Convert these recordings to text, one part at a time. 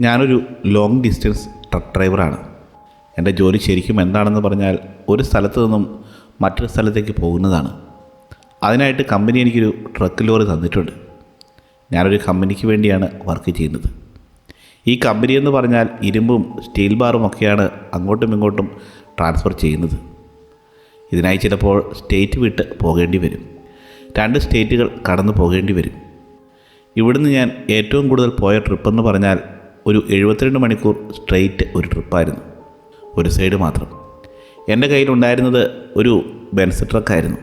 ഞാനൊരു long distance truck ഡ്രൈവറാണ് എന്റെ ജോലി ശരിക്കും എന്താണെന്ന് പറഞ്ഞാൽ ഒരു സ്ഥലത്ത് നിന്നും മറ്റൊരു സ്ഥലത്തേക്ക് പോകുന്നതാണ്. അതിനായിട്ട് കമ്പനി എനിക്കൊരു ട്രക്ക് ലോറി തന്നിട്ടുണ്ട്. ഞാനൊരു കമ്പനിക്ക് വേണ്ടിയാണ് വർക്ക് ചെയ്യുന്നത്. ഈ കമ്പനി എന്ന് പറഞ്ഞാൽ ഇരുമ്പും സ്റ്റീൽ ബാറും ഒക്കെയാണ് അങ്ങോട്ടും ഇങ്ങോട്ടും ട്രാൻസ്ഫർ ചെയ്യുന്നത്. ഇതിനായി ചിലപ്പോൾ സ്റ്റേറ്റ് വിട്ട് പോകേണ്ടി വരും. രണ്ട് സ്റ്റേറ്റുകൾ കടന്നു പോകേണ്ടി വരും. ഇവിടുന്ന് ഞാൻ ഏറ്റവും കൂടുതൽ പോയ ട്രിപ്പെന്ന് പറഞ്ഞാൽ ഒരു എഴുപത്തിരണ്ട് മണിക്കൂർ സ്ട്രെയിറ്റ് ഒരു ട്രിപ്പായിരുന്നു ഒരു സൈഡ് മാത്രം. എന്റെ കയ്യിലുണ്ടായിരുന്നത് ഒരു ബെൻസ് ട്രക്കായിരുന്നു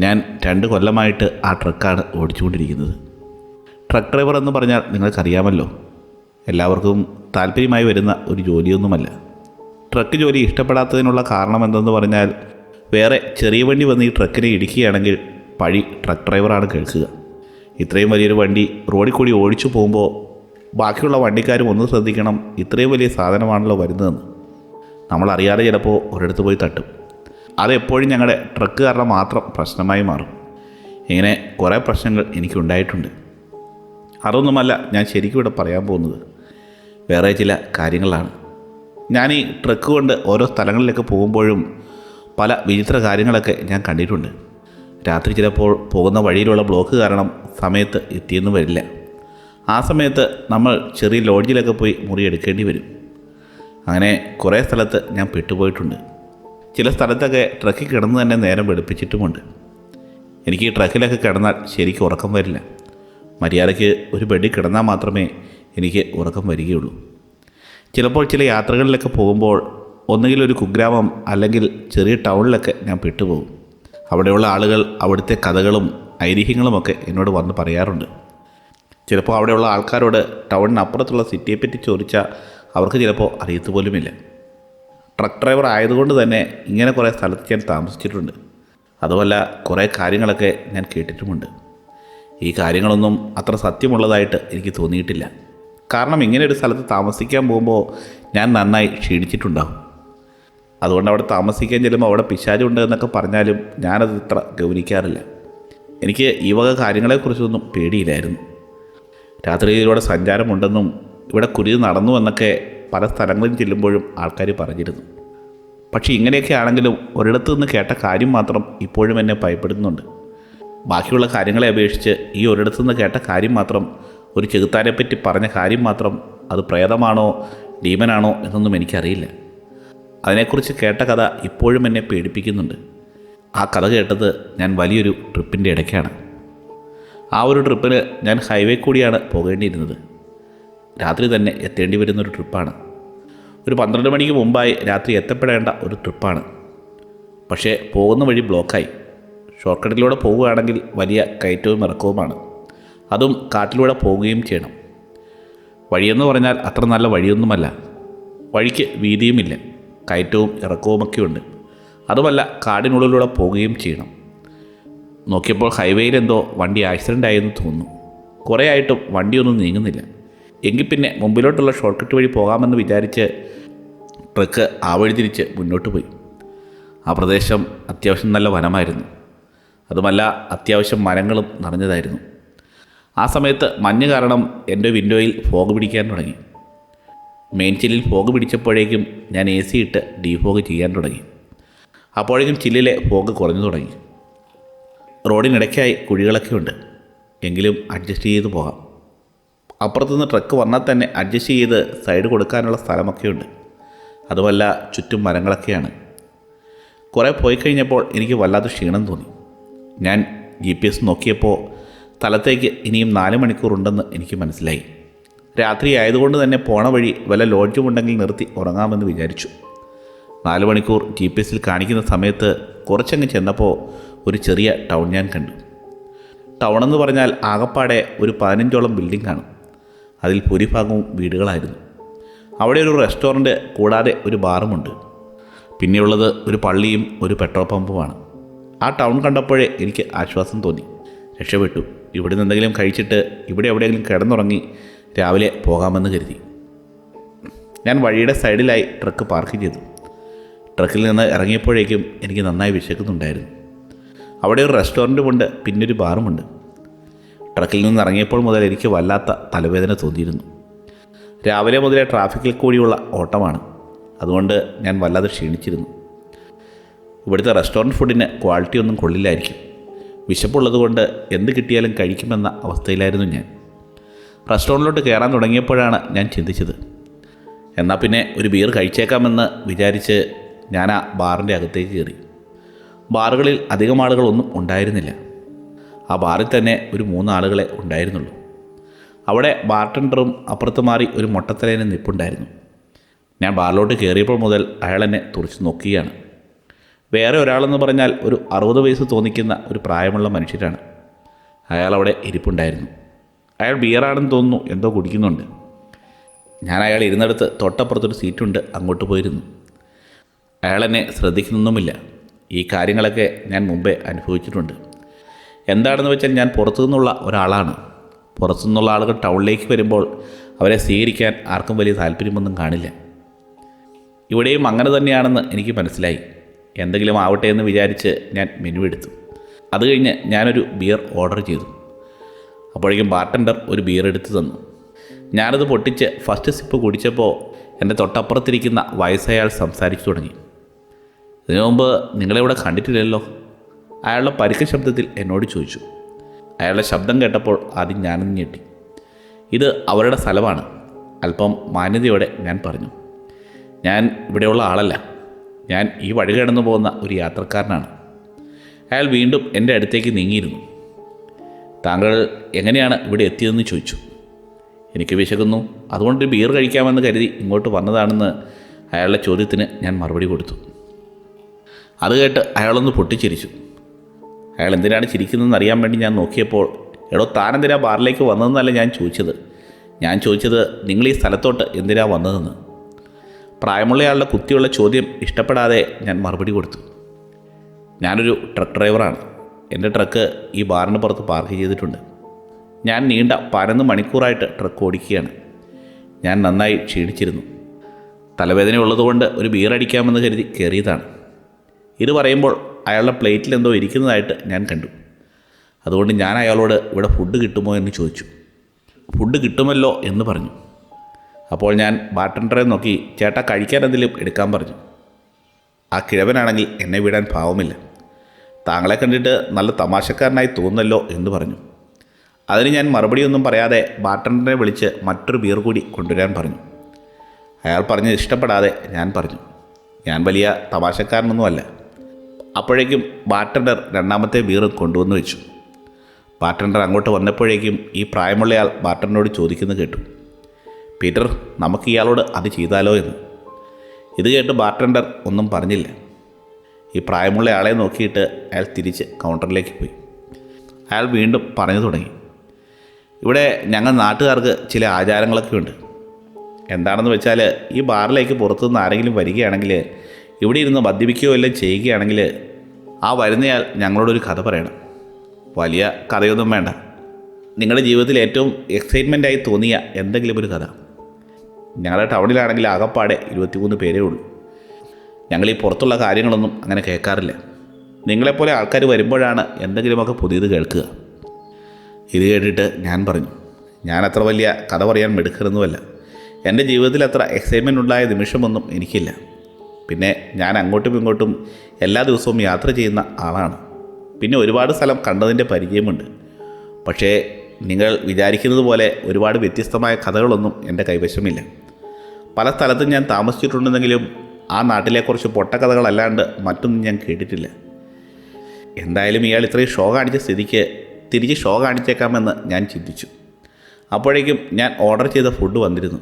ഞാൻ രണ്ട് കൊല്ലമായിട്ട് ആ ട്രക്കാണ് ഓടിച്ചുകൊണ്ടിരിക്കുന്നത്. ട്രക്ക് ഡ്രൈവർ എന്ന് പറഞ്ഞാൽ നിങ്ങൾക്കറിയാമല്ലോ എല്ലാവർക്കും താല്പര്യമായി വരുന്ന ഒരു ജോലിയൊന്നുമല്ല. ട്രക്ക് ജോലി ഇഷ്ടപ്പെടാത്തതിനുള്ള കാരണം എന്തെന്ന് പറഞ്ഞാൽ വേറെ ചെറിയ വണ്ടി വന്ന് ഈ ട്രക്കിനെ ഇടിക്കുകയാണെങ്കിൽ പഴി ട്രക്ക് ഡ്രൈവറാണ് കേൾക്കുക. ഇത്രയും വലിയൊരു വണ്ടി റോഡിൽ കൂടി ഓടിച്ചു പോകുമ്പോൾ ബാക്കിയുള്ള വണ്ടിക്കാരും ഒന്ന് ശ്രദ്ധിക്കണം. ഇത്രയും വലിയ സാധനമാണല്ലോ വരുന്നതെന്ന്. നമ്മളറിയാതെ ചിലപ്പോൾ ഒരിടത്ത് പോയി തട്ടും. അതെപ്പോഴും ഞങ്ങളുടെ ട്രക്ക് കാരണം മാത്രം പ്രശ്നമായി മാറും. ഇങ്ങനെ കുറേ പ്രശ്നങ്ങൾ എനിക്കുണ്ടായിട്ടുണ്ട്. അതൊന്നുമല്ല ഞാൻ ശരിക്കും ഇവിടെ പറയാൻ പോകുന്നത്. വേറെ ചില കാര്യങ്ങളാണ്. ഞാൻ ഈ ട്രക്ക് കൊണ്ട് ഓരോ സ്ഥലങ്ങളിലേക്ക് പോകുമ്പോഴും പല വിചിത്ര കാര്യങ്ങളൊക്കെ ഞാൻ കണ്ടിട്ടുണ്ട്. രാത്രി ചിലപ്പോൾ പോകുന്ന വഴിയിലുള്ള ബ്ലോക്ക് കാരണം സമയത്ത് എത്തിയെന്ന് വരില്ല. ആ സമയത്ത് നമ്മൾ ചെറിയ ലോഡ്ജിലൊക്കെ പോയി മുറി എടുക്കേണ്ടി വരും. അങ്ങനെ കുറേ സ്ഥലത്ത് ഞാൻ പെട്ടുപോയിട്ടുണ്ട്. ചില സ്ഥലത്തൊക്കെ ട്രക്കിൽ കിടന്ന് തന്നെ നേരം വെളുപ്പിച്ചിട്ടുമുണ്ട്. എനിക്ക് ഈ ട്രക്കിലൊക്കെ കിടന്നാൽ ശരിക്കും ഉറക്കം വരില്ല. മര്യാദയ്ക്ക് ഒരു ബെഡിൽ കിടന്നാൽ മാത്രമേ എനിക്ക് ഉറക്കം വരികയുള്ളൂ. ചിലപ്പോൾ ചില യാത്രകളിലൊക്കെ പോകുമ്പോൾ ഒന്നുകിൽ ഒരു കുഗ്രാമം അല്ലെങ്കിൽ ചെറിയ ടൗണിലൊക്കെ ഞാൻ പെട്ടുപോകും. അവിടെയുള്ള ആളുകൾ അവിടുത്തെ കഥകളും ഐതിഹ്യങ്ങളുമൊക്കെ എന്നോട് വന്ന് പറയാറുണ്ട്. ചിലപ്പോൾ അവിടെയുള്ള ആൾക്കാരോട് ടൗണിനപ്പുറത്തുള്ള സിറ്റിയെപ്പറ്റി ചോദിച്ചാൽ അവർക്ക് ചിലപ്പോൾ അറിയത്തു പോലുമില്ല. ട്രക്ക് ഡ്രൈവർ ആയതുകൊണ്ട് തന്നെ ഇങ്ങനെ കുറേ സ്ഥലത്ത് ഞാൻ താമസിച്ചിട്ടുണ്ട്. അതുമല്ല കുറേ കാര്യങ്ങളൊക്കെ ഞാൻ കേട്ടിട്ടുമുണ്ട്. ഈ കാര്യങ്ങളൊന്നും അത്ര സത്യമുള്ളതായിട്ട് എനിക്ക് തോന്നിയിട്ടില്ല. കാരണം ഇങ്ങനെ ഒരു സ്ഥലത്ത് താമസിക്കാൻ പോകുമ്പോൾ ഞാൻ നന്നായി ക്ഷീണിച്ചിട്ടുണ്ടാകും അതുകൊണ്ട് അവിടെ താമസിക്കാൻ ചെല്ലുമ്പോൾ അവിടെ പിശാചുണ്ട് എന്നൊക്കെ പറഞ്ഞാലും ഞാനത് ഇത്ര ഗൗനിക്കാറില്ല. എനിക്ക് ഈ വക കാര്യങ്ങളെക്കുറിച്ചൊന്നും പേടിയില്ലായിരുന്നു. രാത്രിയിലൂടെ സഞ്ചാരമുണ്ടെന്നും ഇവിടെ കുരുതി നടന്നു എന്നൊക്കെ പല സ്ഥലങ്ങളിൽ ചെല്ലുമ്പോഴും ആൾക്കാർ പറഞ്ഞിരുന്നു. പക്ഷേ ഇങ്ങനെയൊക്കെ ആണെങ്കിലും ഒരിടത്തു നിന്ന് കേട്ട കാര്യം മാത്രം ഇപ്പോഴും എന്നെ ഭയപ്പെടുന്നുണ്ട്. ബാക്കിയുള്ള കാര്യങ്ങളെ അപേക്ഷിച്ച് ഈ ഒരിടത്തു നിന്ന് കേട്ട കാര്യം മാത്രം ഒരു ചെകുത്താനെപ്പറ്റി പറഞ്ഞ കാര്യം മാത്രം അത് പ്രേതമാണോ ഡീമനാണോ എന്നൊന്നും എനിക്കറിയില്ല. അതിനെക്കുറിച്ച് കേട്ട കഥ ഇപ്പോഴും എന്നെ പേടിപ്പിക്കുന്നുണ്ട്. ആ കഥ കേട്ടത് ഞാൻ വലിയൊരു ട്രിപ്പിന്റെ ഇടയ്ക്കാണ്. ആ ഒരു ട്രിപ്പിന് ഞാൻ ഹൈവേ കൂടിയാണ് പോകേണ്ടിയിരുന്നത്. രാത്രി തന്നെ എത്തേണ്ടി വരുന്ന ഒരു ട്രിപ്പാണ്. ഒരു പന്ത്രണ്ട് മണിക്ക് മുമ്പായി രാത്രി എത്തപ്പെടേണ്ട ഒരു ട്രിപ്പാണ്. പക്ഷേ പോകുന്ന വഴി ബ്ലോക്കായി. ഷോർട്ട് കട്ടിലൂടെ പോവുകയാണെങ്കിൽ വലിയ കയറ്റവും ഇറക്കവുമാണ്. അതും കാട്ടിലൂടെ പോവുകയും ചെയ്യണം. വഴിയെന്ന് പറഞ്ഞാൽ അത്ര നല്ല വഴിയൊന്നുമല്ല. വഴിക്ക് വീതിയുമില്ല. കയറ്റവും ഇറക്കവുമൊക്കെയുണ്ട്. അതുമല്ല കാടിനുള്ളിലൂടെ പോവുകയും ചെയ്യണം. നോക്കിയപ്പോൾ ഹൈവേയിൽ എന്തോ വണ്ടി ആക്സിഡന്റ് ആയെന്ന് തോന്നുന്നു. കുറേ ആയിട്ടും വണ്ടിയൊന്നും നീങ്ങുന്നില്ല. എങ്കിൽ പിന്നെ മുമ്പിലോട്ടുള്ള ഷോർട്ട് കട്ട് വഴി പോകാമെന്ന് വിചാരിച്ച് ട്രക്ക് ആ വഴി തിരിച്ച് മുന്നോട്ട് പോയി. ആ പ്രദേശം അത്യാവശ്യം നല്ല വനമായിരുന്നു. അതുമല്ല അത്യാവശ്യം മരങ്ങളും നിറഞ്ഞതായിരുന്നു. ആ സമയത്ത് മഞ്ഞ് കാരണം എന്റെ വിൻഡോയിൽ ഫോഗ് പിടിക്കാൻ തുടങ്ങി. മെയിൻ ചില്ലിൽ ഫോഗ് പിടിച്ചപ്പോഴേക്കും ഞാൻ എ സി ഇട്ട് ഡീഫോഗ് ചെയ്യാൻ തുടങ്ങി. അപ്പോഴേക്കും ചില്ലിലെ ഫോഗ് കുറഞ്ഞു തുടങ്ങി. റോഡിനിടയ്ക്കായി കുഴികളൊക്കെ ഉണ്ട്. എങ്കിലും അഡ്ജസ്റ്റ് ചെയ്ത് പോകാം. അപ്പുറത്തുനിന്ന് ട്രക്ക് വന്നാൽ തന്നെ അഡ്ജസ്റ്റ് ചെയ്ത് സൈഡ് കൊടുക്കാനുള്ള സ്ഥലമൊക്കെ ഉണ്ട്. അതുമല്ല ചുറ്റും മരങ്ങളൊക്കെയാണ്. കുറേ പോയി കഴിഞ്ഞപ്പോൾ എനിക്ക് വല്ലാത്ത ക്ഷീണം തോന്നി. ഞാൻ ജി പി എസ് നോക്കിയപ്പോൾ സ്ഥലത്തേക്ക് ഇനിയും നാല് മണിക്കൂറുണ്ടെന്ന് എനിക്ക് മനസ്സിലായി. രാത്രി ആയതുകൊണ്ട് തന്നെ പോണ വഴി വല്ല ലോഡ്ജും ഉണ്ടെങ്കിൽ നിർത്തി ഉറങ്ങാമെന്ന് വിചാരിച്ചു. നാല് മണിക്കൂർ ജി പി എസിൽ കാണിക്കുന്ന സമയത്ത് കുറച്ചങ്ങ് ചെന്നപ്പോൾ ഒരു ചെറിയ ടൗൺ ഞാൻ കണ്ടു. ടൗൺ എന്ന് പറഞ്ഞാൽ ആകപ്പാടെ ഒരു പതിനഞ്ചോളം ബിൽഡിംഗ് ആണ്. അതിൽ ഭൂരിഭാഗവും വീടുകളായിരുന്നു. അവിടെ ഒരു റെസ്റ്റോറന്റ് കൂടാതെ ഒരു ബാറുമുണ്ട് പിന്നെയുള്ളത് ഒരു പള്ളിയും ഒരു പെട്രോൾ പമ്പുമാണ് ആ ടൗൺ കണ്ടപ്പോഴേ എനിക്ക് ആശ്വാസം തോന്നി. രക്ഷപ്പെട്ടു. ഇവിടെ നിന്ന് എന്തെങ്കിലും കഴിച്ചിട്ട് ഇവിടെ എവിടെയെങ്കിലും കിടന്നുറങ്ങി രാവിലെ പോകാമെന്ന് കരുതി. ഞാൻ വഴിയുടെ സൈഡിലായി ട്രക്ക് പാർക്ക് ചെയ്തു. ട്രക്കിൽ നിന്ന് ഇറങ്ങിയപ്പോഴേക്കും എനിക്ക് നന്നായി വിശക്കുന്നുണ്ടായിരുന്നു. അവിടെ ഒരു റെസ്റ്റോറന്റുമുണ്ട് ഒരു ബാറുമുണ്ട്. ട്രക്കിൽ നിന്ന് ഇറങ്ങിയപ്പോൾ മുതൽ എനിക്ക് വല്ലാത്ത തലവേദന തോന്നിയിരുന്നു. രാവിലെ മുതലേ ട്രാഫിക്കിൽ കൂടിയുള്ള ഓട്ടമാണ്. അതുകൊണ്ട് ഞാൻ വല്ലാതെ ക്ഷീണിച്ചിരുന്നു. ഇവിടുത്തെ റെസ്റ്റോറന്റ് ഫുഡിന് ക്വാളിറ്റി ഒന്നും കൊള്ളില്ലായിരിക്കും. വിശപ്പുള്ളതുകൊണ്ട് എന്ത് കിട്ടിയാലും കഴിക്കുമെന്ന അവസ്ഥയിലായിരുന്നു ഞാൻ. റെസ്റ്റോറന്റിലോട്ട് കയറാൻ തുടങ്ങിയപ്പോഴാണ് ഞാൻ ചിന്തിച്ചത്. എന്നാൽ പിന്നെ ഒരു ബിയർ കഴിച്ചേക്കാമെന്ന് വിചാരിച്ച് ഞാൻ ആ ബാറിന്റെ അകത്തേക്ക് കയറി. ബാറുകളിൽ അധികം ആളുകളൊന്നും ഉണ്ടായിരുന്നില്ല. ആ ബാറിൽ തന്നെ ഒരു മൂന്നാളുകളെ ഉണ്ടായിരുന്നുള്ളൂ. അവിടെ ബാർട്ടൻഡറും അപ്പുറത്ത് മാറി ഒരു മൊട്ടത്തലേനെ നിപ്പുണ്ടായിരുന്നു. ഞാൻ ബാറിലോട്ട് കയറിയപ്പോൾ മുതൽ അയാൾ എന്നെ തുറച്ചു നോക്കുകയാണ്. വേറെ ഒരാളെന്ന് പറഞ്ഞാൽ ഒരു അറുപത് വയസ്സ് തോന്നിക്കുന്ന ഒരു പ്രായമുള്ള മനുഷ്യരാണ്. അയാൾ അവിടെ ഇരിപ്പുണ്ടായിരുന്നു. അയാൾ ബിയറാണെന്ന് തോന്നുന്നു എന്തോ കുടിക്കുന്നുണ്ട്. ഞാൻ അയാൾ ഇരുന്നിടത്ത് തൊട്ടപ്പുറത്തൊരു സീറ്റുണ്ട് അങ്ങോട്ട് പോയിരുന്നു. അയാൾ എന്നെ ശ്രദ്ധിക്കുന്നൊന്നുമില്ല. ഈ കാര്യങ്ങളൊക്കെ ഞാൻ മുമ്പേ അനുഭവിച്ചിട്ടുണ്ട്. എന്താണെന്ന് വെച്ചാൽ ഞാൻ പുറത്തു നിന്നുള്ള ഒരാളാണ്. പുറത്തു നിന്നുള്ള ആളുകൾ ടൗണിലേക്ക് വരുമ്പോൾ അവരെ സ്വീകരിക്കാൻ ആർക്കും വലിയ താല്പര്യമൊന്നും കാണില്ല. ഇവിടെയും അങ്ങനെ തന്നെയാണെന്ന് എനിക്ക് മനസ്സിലായി. എന്തെങ്കിലും ആവട്ടെ എന്ന് വിചാരിച്ച് ഞാൻ മെനു എടുത്തു. അത് കഴിഞ്ഞ് ഞാനൊരു ബിയർ ഓർഡർ ചെയ്തു. അപ്പോഴേക്കും ബാർട്ടൻഡർ ഒരു ബിയർ എടുത്തു തന്നു. ഞാനത് പൊട്ടിച്ച് ഫസ്റ്റ് സിപ്പ് കുടിച്ചപ്പോൾ എന്റെ തൊട്ടപ്പുറത്തിരിക്കുന്ന വയസ്സയാൾ സംസാരിച്ചു തുടങ്ങി. ഇതിനു മുമ്പ് നിങ്ങളിവിടെ കണ്ടിട്ടില്ലല്ലോ. അയാളുടെ പരുക്ക ശബ്ദത്തിൽ എന്നോട് ചോദിച്ചു. അയാളുടെ ശബ്ദം കേട്ടപ്പോൾ ആദ്യം ഞാനൊന്ന് ഞെട്ടി. ഇത് അവരുടെ സ്ഥലമാണ്. അല്പം മാന്യതയോടെ ഞാൻ പറഞ്ഞു. ഞാൻ ഇവിടെയുള്ള ആളല്ല. ഞാൻ ഈ വഴി കടന്നു പോകുന്ന ഒരു യാത്രക്കാരനാണ്. അയാൾ വീണ്ടും എന്റെ അടുത്തേക്ക് നീങ്ങിയിരുന്നു. താങ്കൾ എങ്ങനെയാണ് ഇവിടെ എത്തിയതെന്ന് ചോദിച്ചു. എനിക്ക് വിശക്കുന്നു. അതുകൊണ്ട് ബിയർ കഴിക്കാമെന്ന് കരുതി ഇങ്ങോട്ട് വന്നതാണെന്ന് അയാളുടെ ചോദ്യത്തിന് ഞാൻ മറുപടി കൊടുത്തു. അത് കേട്ട് അയാളൊന്ന് പൊട്ടിച്ചിരിച്ചു. അയാൾ എന്തിനാണ് ചിരിക്കുന്നതെന്ന് അറിയാൻ വേണ്ടി ഞാൻ നോക്കിയപ്പോൾ എടോ താൻ എന്തിനാ ബാറിലേക്ക് വന്നതെന്നല്ല ഞാൻ ചോദിച്ചത്. ഞാൻ ചോദിച്ചത് നിങ്ങൾ ഈ സ്ഥലത്തോട്ട് എന്തിനാ വന്നതെന്ന്. പ്രായമുള്ളയാളുടെ കുത്തിയുള്ള ചോദ്യം ഇഷ്ടപ്പെടാതെ ഞാൻ മറുപടി കൊടുത്തു. ഞാനൊരു ട്രക്ക് ഡ്രൈവറാണ്. എന്റെ ട്രക്ക് ഈ ബാറിന് പുറത്ത് പാർക്ക് ചെയ്തിട്ടുണ്ട്. ഞാൻ നീണ്ട പതിനൊന്ന് മണിക്കൂറായിട്ട് ട്രക്ക് ഓടിക്കുകയാണ്. ഞാൻ നന്നായി ക്ഷീണിച്ചിരുന്നു. തലവേദന ഉള്ളതുകൊണ്ട് ഒരു ബിയർ അടിക്കാമെന്ന് കരുതി കയറിയതാണ്. ഇത് പറയുമ്പോൾ അയാളുടെ പ്ലേറ്റിൽ എന്തോ ഇരിക്കുന്നതായിട്ട് ഞാൻ കണ്ടു. അതുകൊണ്ട് ഞാൻ അയാളോട് ഇവിടെ ഫുഡ് കിട്ടുമോ എന്ന് ചോദിച്ചു. ഫുഡ് കിട്ടുമല്ലോ എന്ന് പറഞ്ഞു. അപ്പോൾ ഞാൻ ബാർട്ടൻഡറെ നോക്കി ചേട്ടാ കഴിക്കാൻ എന്തെങ്കിലും എടുക്കാൻ പറഞ്ഞു. ആ കിഴവനാണെങ്കിൽ എന്നെ വിടാൻ ഭാവമില്ല താങ്കളെ കണ്ടിട്ട് നല്ല തമാശക്കാരനായി തോന്നുന്നല്ലോ എന്ന് പറഞ്ഞു. അതിന് ഞാൻ മറുപടിയൊന്നും പറയാതെ ബാർട്ടൻഡറെ വിളിച്ച് മറ്റൊരു ബിയർ കൂടി കൊണ്ടുവരാൻ പറഞ്ഞു. അയാൾ പറഞ്ഞത് ഇഷ്ടപ്പെടാതെ ഞാൻ പറഞ്ഞു. ഞാൻ വലിയ തമാശക്കാരനൊന്നുമല്ല. അപ്പോഴേക്കും ബാർട്ടൻഡർ രണ്ടാമത്തെ ബിയർ കൊണ്ടുവന്ന് വെച്ചു. ബാർട്ടൻഡർ അങ്ങോട്ട് വന്നപ്പോഴേക്കും ഈ പ്രായമുള്ളയാൾ ബാർട്ടനോട് ചോദിക്കുന്നത് കേട്ടു. പീറ്റർ നമുക്ക് ഇയാളോട് അത് ചെയ്താലോ എന്ന്. ഇത് കേട്ട് ബാർട്ടൻഡർ ഒന്നും പറഞ്ഞില്ല. ഈ പ്രായമുള്ള ആളെ നോക്കിയിട്ട് അയാൾ തിരിച്ച് കൗണ്ടറിലേക്ക് പോയി. അയാൾ വീണ്ടും പറഞ്ഞു തുടങ്ങി. ഇവിടെ ഞങ്ങൾ നാട്ടുകാർക്ക് ചില ആചാരങ്ങളൊക്കെ ഉണ്ട്. എന്താണെന്ന് വെച്ചാൽ ഈ ബാറിലേക്ക് പുറത്തുനിന്ന് ആരെങ്കിലും വരികയാണെങ്കിൽ ഇവിടെ ഇരുന്ന് മദ്യപിക്കുകയോ എല്ലാം ചെയ്യുകയാണെങ്കിൽ ആ വരുന്നയാൾ ഞങ്ങളോടൊരു കഥ പറയണം. വലിയ കഥയൊന്നും വേണ്ട. നിങ്ങളുടെ ജീവിതത്തിൽ ഏറ്റവും എക്സൈറ്റ്മെന്റായി തോന്നിയ എന്തെങ്കിലും ഒരു കഥ. ഞങ്ങളുടെ ടൗണിലാണെങ്കിൽ ആകപ്പാടെ ഇരുപത്തിമൂന്ന് പേരേ ഉള്ളൂ. ഞങ്ങൾ ഈ പുറത്തുള്ള കാര്യങ്ങളൊന്നും അങ്ങനെ കേൾക്കാറില്ല. നിങ്ങളെപ്പോലെ ആൾക്കാർ വരുമ്പോഴാണ് എന്തെങ്കിലുമൊക്കെ പുതിയത് കേൾക്കുക. ഇത് കേട്ടിട്ട് ഞാൻ പറഞ്ഞു ഞാൻ അത്ര വലിയ കഥ പറയാൻ മെടുക്കരുന്നുമല്ല. എന്റെ ജീവിതത്തിൽ അത്ര എക്സൈറ്റ്മെന്റ് ഉണ്ടായ നിമിഷമൊന്നും എനിക്കില്ല. പിന്നെ ഞാൻ അങ്ങോട്ടും ഇങ്ങോട്ടും എല്ലാ ദിവസവും യാത്ര ചെയ്യുന്ന ആളാണ്. പിന്നെ ഒരുപാട് സ്ഥലം കണ്ടതിന്റെ പരിചയമുണ്ട്. പക്ഷേ നിങ്ങൾ വിചാരിക്കുന്നത് പോലെ ഒരുപാട് വ്യത്യസ്തമായ കഥകളൊന്നും എന്റെ കൈവശമില്ല. പല സ്ഥലത്തും ഞാൻ താമസിച്ചിട്ടുണ്ടെങ്കിലും ആ നാട്ടിലെക്കുറിച്ച് പൊട്ടക്കഥകളല്ലാണ്ട് മറ്റൊന്നും ഞാൻ കേട്ടിട്ടില്ല. എന്തായാലും ഇയാൾ ഇത്രയും ഷോ കാണിച്ച സ്ഥിതിക്ക് തിരിച്ച് ഷോ കാണിച്ചേക്കാമെന്ന് ഞാൻ ചിന്തിച്ചു. അപ്പോഴേക്കും ഞാൻ ഓർഡർ ചെയ്ത ഫുഡ് വന്നിരുന്നു.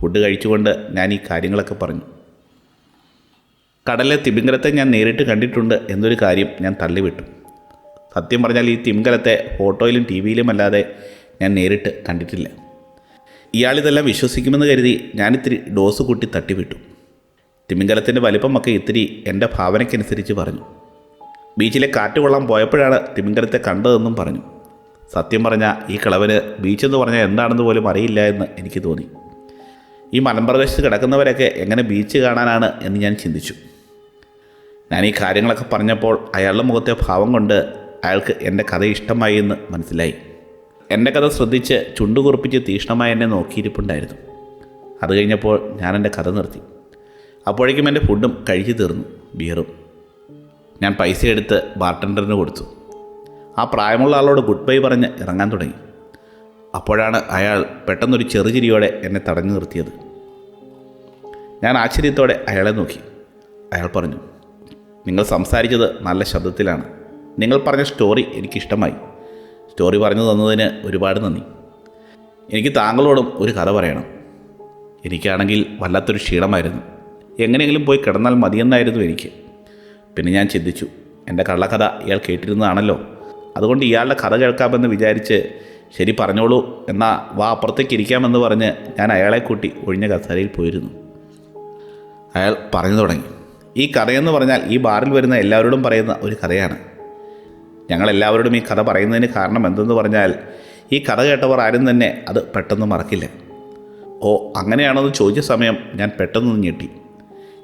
ഫുഡ് കഴിച്ചുകൊണ്ട് ഞാൻ ഈ കാര്യങ്ങളൊക്കെ പറഞ്ഞു. കടലിലെ തിമിംഗലത്തെ ഞാൻ നേരിട്ട് കണ്ടിട്ടുണ്ട് എന്നൊരു കാര്യം ഞാൻ തള്ളിവിട്ടു. സത്യം പറഞ്ഞാൽ ഈ തിമിംഗലത്തെ ഫോട്ടോയിലും ടി വിയിലും അല്ലാതെ ഞാൻ നേരിട്ട് കണ്ടിട്ടില്ല. ഇയാളിതെല്ലാം വിശ്വസിക്കുമെന്ന് കരുതി ഞാനിത്തിരി ഡോസ് കൂട്ടി തട്ടിവിട്ടു. തിമിംഗലത്തിന്റെ വലിപ്പമൊക്കെ ഇത്തിരി എന്റെ ഭാവനയ്ക്കനുസരിച്ച് പറഞ്ഞു. ബീച്ചിലെ കാറ്റ് കൊള്ളാൻ പോയപ്പോഴാണ് തിമിംഗലത്തെ കണ്ടതെന്നും പറഞ്ഞു. സത്യം പറഞ്ഞാൽ ഈ കിളവന് ബീച്ചെന്ന് പറഞ്ഞാൽ എന്താണെന്ന് പോലും അറിയില്ല എന്ന് എനിക്ക് തോന്നി. ഈ മലമ്പ്രദേശത്ത് കിടക്കുന്നവരൊക്കെ എങ്ങനെ ബീച്ച് കാണാനാണ് എന്ന് ഞാൻ ചിന്തിച്ചു. ഞാൻ ഈ കാര്യങ്ങളൊക്കെ പറഞ്ഞപ്പോൾ അയാളുടെ മുഖത്തെ ഭാവം കൊണ്ട് അയാൾക്ക് എന്റെ കഥ ഇഷ്ടമായി എന്ന് മനസ്സിലായി. എന്റെ കഥ ശ്രദ്ധിച്ച് ചുണ്ടുകുറിപ്പിച്ച് തീക്ഷ്ണമായി എന്നെ നോക്കിയിരിപ്പുണ്ടായിരുന്നു. അത് കഴിഞ്ഞപ്പോൾ ഞാൻ എന്റെ കഥ നിർത്തി. അപ്പോഴേക്കും എന്റെ ഫുഡും കഴിച്ചു തീർന്നു ബിയറും. ഞാൻ പൈസ എടുത്ത് ബാർട്ടൻഡറിന് കൊടുത്തു. ആ പ്രായമുള്ള ആളോട് ഗുഡ് ബൈ പറഞ്ഞ് ഇറങ്ങാൻ തുടങ്ങി. അപ്പോഴാണ് അയാൾ പെട്ടെന്നൊരു ചെറുചിരിയോടെ എന്നെ തടഞ്ഞു നിർത്തിയത്. ഞാൻ ആശ്ചര്യത്തോടെ അയാളെ നോക്കി. അയാൾ പറഞ്ഞു നിങ്ങൾ സംസാരിച്ചത് നല്ല ശബ്ദത്തിലാണ്. നിങ്ങൾ പറഞ്ഞ സ്റ്റോറി എനിക്കിഷ്ടമായി. സ്റ്റോറി പറഞ്ഞു തന്നതിന് ഒരുപാട് നന്ദി. എനിക്ക് താങ്കളോടും ഒരു കഥ പറയണം. എനിക്കാണെങ്കിൽ വല്ലാത്തൊരു ക്ഷീണമായിരുന്നു. എങ്ങനെയെങ്കിലും പോയി കിടന്നാൽ മതിയെന്നായിരുന്നു എനിക്ക്. പിന്നെ ഞാൻ ചിന്തിച്ചു എന്റെ കള്ളക്കഥ ഇയാൾ കേട്ടിരുന്നതാണല്ലോ. അതുകൊണ്ട് ഇയാളുടെ കഥ കേൾക്കാമെന്ന് വിചാരിച്ച് ശരി പറഞ്ഞോളൂ എന്നാൽ വാ അപ്പുറത്തേക്ക് ഇരിക്കാമെന്ന് പറഞ്ഞ് ഞാൻ അയാളെ കൂട്ടി ഒഴിഞ്ഞ കസേരയിൽ പോയിരുന്നു. അയാൾ പറഞ്ഞു തുടങ്ങി. ഈ കഥയെന്ന് പറഞ്ഞാൽ ഈ ബാറിൽ വരുന്ന എല്ലാവരോടും പറയുന്ന ഒരു കഥയാണ്. ഞങ്ങളെല്ലാവരോടും ഈ കഥ പറയുന്നതിന് കാരണം എന്തെന്ന് പറഞ്ഞാൽ ഈ കഥ കേട്ടവർ ആരും തന്നെ അത് പെട്ടെന്ന് മറക്കില്ല. ഓ അങ്ങനെയാണെന്ന് ചോദിച്ച സമയം ഞാൻ പെട്ടെന്ന് ഞെട്ടി.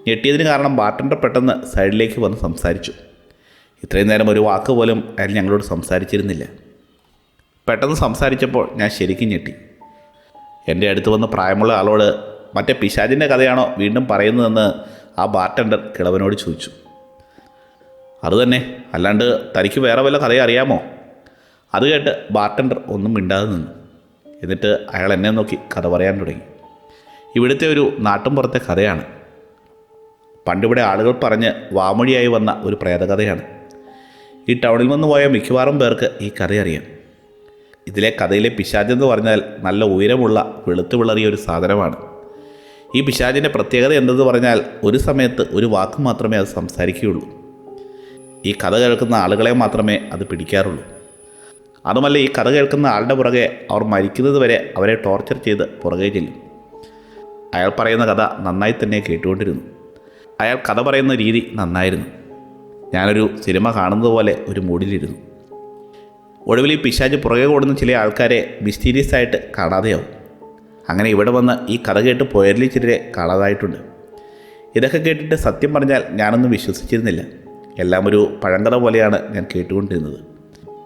ഞെട്ടിയതിന് കാരണം ബാർട്ടന്റെ പെട്ടെന്ന് സൈഡിലേക്ക് വന്ന് സംസാരിച്ചു. ഇത്രയും നേരം ഒരു വാക്ക് പോലും അയാൾ ഞങ്ങളോട് സംസാരിച്ചിരുന്നില്ല. പെട്ടെന്ന് സംസാരിച്ചപ്പോൾ ഞാൻ ശരിക്കും ഞെട്ടി. എന്റെ അടുത്ത് വന്ന് പ്രായമുള്ള ആളോട് മറ്റേ പിശാചിന്റെ കഥയാണോ വീണ്ടും പറയുന്നതെന്ന് ആ ബാർട്ടൻഡർ കിളവനോട് ചോദിച്ചു. അതുതന്നെ അല്ലാണ്ട് തനിക്ക് വേറെ വല്ല കഥയും അറിയാമോ? അത് കേട്ട് ബാർട്ടൻഡർ ഒന്നും മിണ്ടാതെ നിന്നു. എന്നിട്ട് അയാൾ എന്നെ നോക്കി കഥ പറയാൻ തുടങ്ങി. ഇവിടുത്തെ ഒരു നാട്ടുംപുറത്തെ കഥയാണ്. പണ്ടിവിടെ ആളുകൾ പറഞ്ഞ് വാമൊഴിയായി വന്ന ഒരു പ്രേതകഥയാണ്. ഈ ടൗണിൽ നിന്ന് പോയ മിക്കവാറും പേർക്ക് ഈ കഥ അറിയാം. ഇതിലെ കഥയിലെ പിശാചെന്ന് പറഞ്ഞാൽ നല്ല ഉയരമുള്ള വെളുത്തു വിളറിയ ഒരു സാധനമാണ്. ഈ പിശാചിന്റെ പ്രത്യേകത എന്തെന്ന് പറഞ്ഞാൽ ഒരു സമയത്ത് ഒരു വാക്ക് മാത്രമേ അത് സംസാരിക്കുകയുള്ളൂ. ഈ കഥ കേൾക്കുന്ന ആളുകളെ മാത്രമേ അത് പിടിക്കാറുള്ളൂ. അതുമല്ല ഈ കഥ കേൾക്കുന്ന ആളുടെ പുറകെ അവർ മരിക്കുന്നത് വരെ അവരെ ടോർച്ചർ ചെയ്ത് പുറകെ ചെല്ലും. അയാൾ പറയുന്ന കഥ നന്നായി തന്നെ കേട്ടുകൊണ്ടിരുന്നു. അയാൾ കഥ പറയുന്ന രീതി നന്നായിരുന്നു. ഞാനൊരു സിനിമ കാണുന്നത് പോലെ ഒരു മൂഡിലിരുന്നു. ഒടുവിൽ ഈ പിശാജ് പുറകെ ഓടുന്ന ചില ആൾക്കാരെ മിസ്റ്റീരിയസ് ആയിട്ട് കാണാതെയാവും. അങ്ങനെ ഇവിടെ വന്ന് ഈ കഥ കേട്ട് പോയതിൽ കാളതായിട്ടുണ്ട് ഇതൊക്കെ കേട്ടിട്ട് സത്യം പറഞ്ഞാൽ ഞാനൊന്നും വിശ്വസിച്ചിരുന്നില്ല. എല്ലാം ഒരു പഴങ്കഥ പോലെയാണ് ഞാൻ കേട്ടുകൊണ്ടിരുന്നത്.